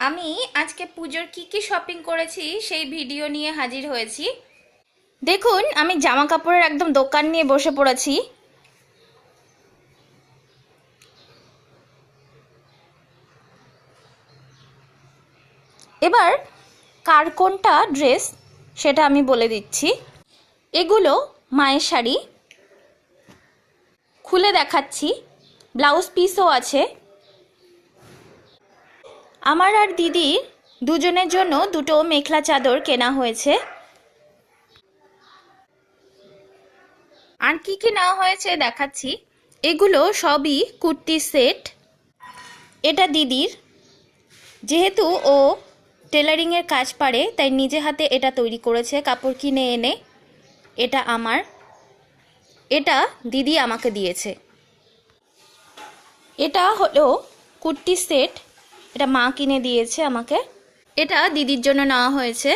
আমি আজকে পুজোর কি কি শপিং করেছি সেই ভিডিও নিয়ে হাজির হয়েছি। দেখুন, আমি জামা কাপড়ের একদম দোকান নিয়ে বসে পড়েছি। এবার কার কোনটা ড্রেস সেটা আমি বলে দিচ্ছি। এগুলো মায়ের শাড়ি। খুলে দেখাচ্ছি। ব্লাউজ পিসও আছে। আমার আর দিদির দুজনের জন্য দুটো মেখলা চাদর কেনা হয়েছে। আর কি কি নেওয়া হয়েছে দেখাচ্ছি। এগুলো সবই কুর্তি সেট। এটা দিদির। যেহেতু ও টেলারিংয়ের কাজ পারে, তাই নিজে হাতে এটা তৈরি করেছে, কাপড় কিনে এনে। এটা আমার। এটা দিদি আমাকে দিয়েছে। এটা হলো কুর্তি সেট। এটা মা কিনে দিয়েছে আমাকে। এটা দিদির জন্য নেওয়া হয়েছে।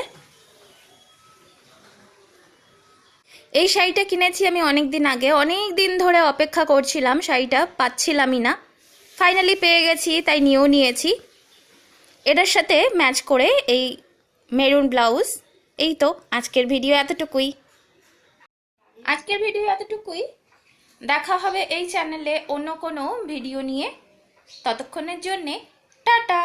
এই শাড়িটা কিনেছি আমি অনেক দিন আগে। অনেক দিন ধরে অপেক্ষা করছিলাম শাড়িটা, পাচ্ছিলামই না। ফাইনালি পেয়ে গেছি, তাই নিয়েও নিয়েছি। এটার সাথে ম্যাচ করে এই মেরুন ব্লাউজ। এই তো আজকের ভিডিও এতটুকুই। আজকের ভিডিও এতটুকুই। দেখা হবে এই চ্যানেলে অন্য কোনো ভিডিও নিয়ে। ততক্ষণের জন্যে টাটা